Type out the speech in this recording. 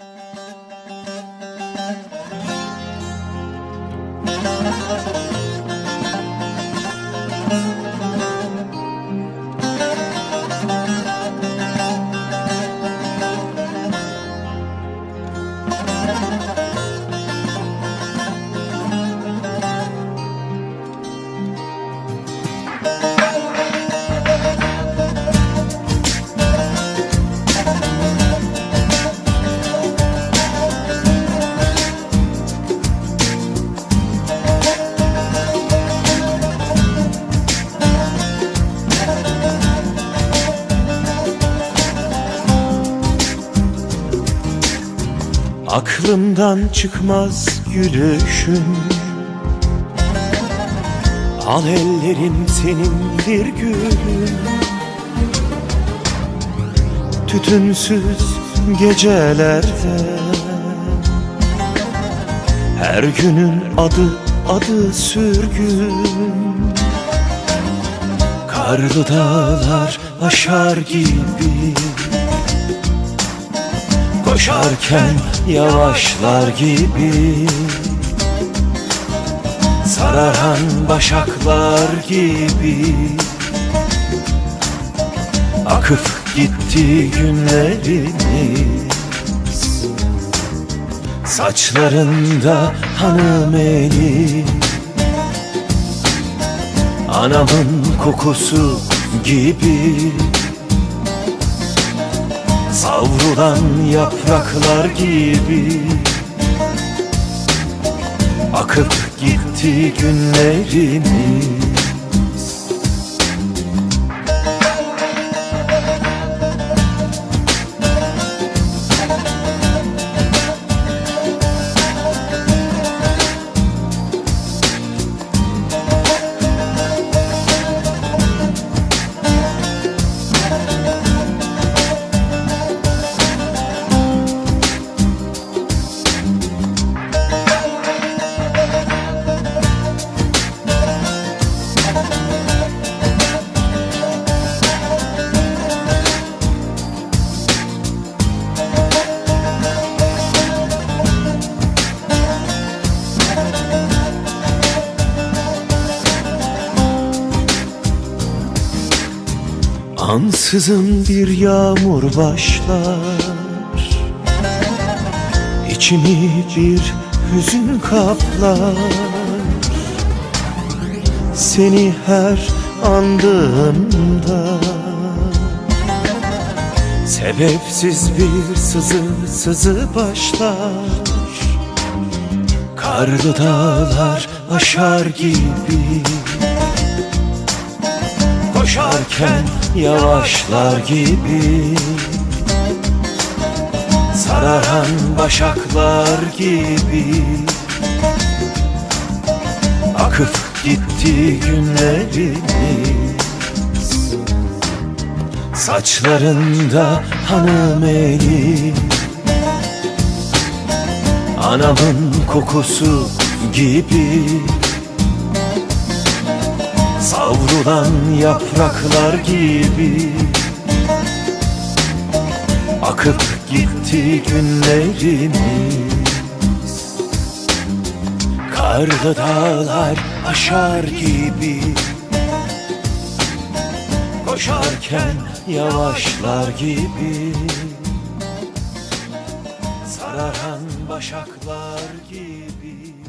Müzik Aklımdan çıkmaz gülüşün. Al ellerim senin bir gülün. Tütünsüz gecelerde. Her günün adı adı sürgün. Karlı dağlar aşar gibi Koşarken yavaşlar gibi. Sararan başaklar gibi. Akıp gitti günlerimiz. Saçlarında hanım eli. Anamın kokusu gibi Savrulan yapraklar gibi Akıp gitti günlerimiz Ansızın bir yağmur başlar. İçimi bir hüzün kaplar. Seni her andığımda. Sebepsiz bir sızı sızı başlar. Karlı dağlar aşar gibi Koşarken yavaşlar gibi Sararan başaklar gibi Akıp gitti günlerimiz Saçlarında hanım eli Anamın kokusu gibi Savrulan yapraklar gibi. Akıp gitti günlerimiz. Karlı dağlar aşar gibi. Koşarken yavaşlar gibi. Sararan başaklar gibi